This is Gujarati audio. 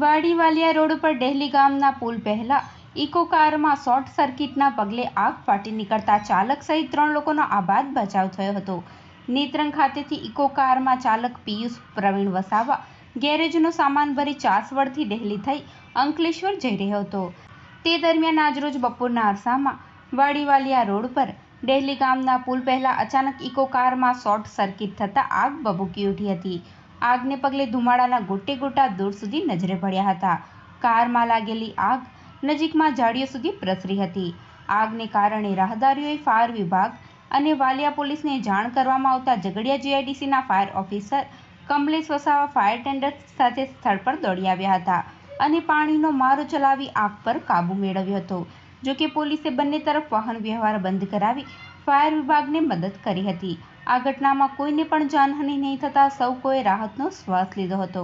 વાડીવાલિયા રોડ ઉપર ડેહલી ગામના પુલ પહેલા ઇકો કારમાં શોર્ટ સર્કિટના પગલે આગ ફાટી નીકળતા ચાલક સહિત ત્રણ લોકોનો આબાદ બચાવ થયો હતો. નેત્રંગ ખાતેથી ઇકો કારમાં ચાલક પિયુષ પ્રવીણ વસાવા ગેરેજનો સામાન ભરી ચાસવડથી ડેહલી થઈ અંકલેશ્વર જઈ રહ્યો હતો. તે દરમિયાન આજરોજ બપોરના અરસામાં વાડીવાલિયા રોડ પર ડેહલી ગામના પુલ પહેલા અચાનક ઇકો કારમાં શોર્ટ સર્કિટ થતાં આગ બબૂકી ઉઠી હતી. આગને પગલે ધુમાડાના ગોટે ગોટા દૂર સુધી નજરે પડ્યા હતા. કારમાં લાગેલી આગ નજીકમાં ઝાડીઓ સુધી પ્રસરી હતી. આગને કારણે રાહદારીઓએ ફાયર વિભાગ અને વાલિયા પોલીસને જાણ કરવામાં આવતા Jhagadia જીઆઈડીસીના fire officer Kamlesh Vasava fire tender સાથે સ્થળ પર દોડી આવ્યા હતા અને પાણીનો મારો ચલાવી આગ પર કાબૂ મેળવ્યો હતો, જોકે પોલીસે બંને તરફ વાહન વ્યવહાર બંધ કરાવી ફાયર વિભાગને મદદ કરી હતી. આ ઘટનામાં કોઈને પણ જાનહાનિ નહીં થતાં સૌ કોઈએ રાહતનો શ્વાસ લીધો હતો.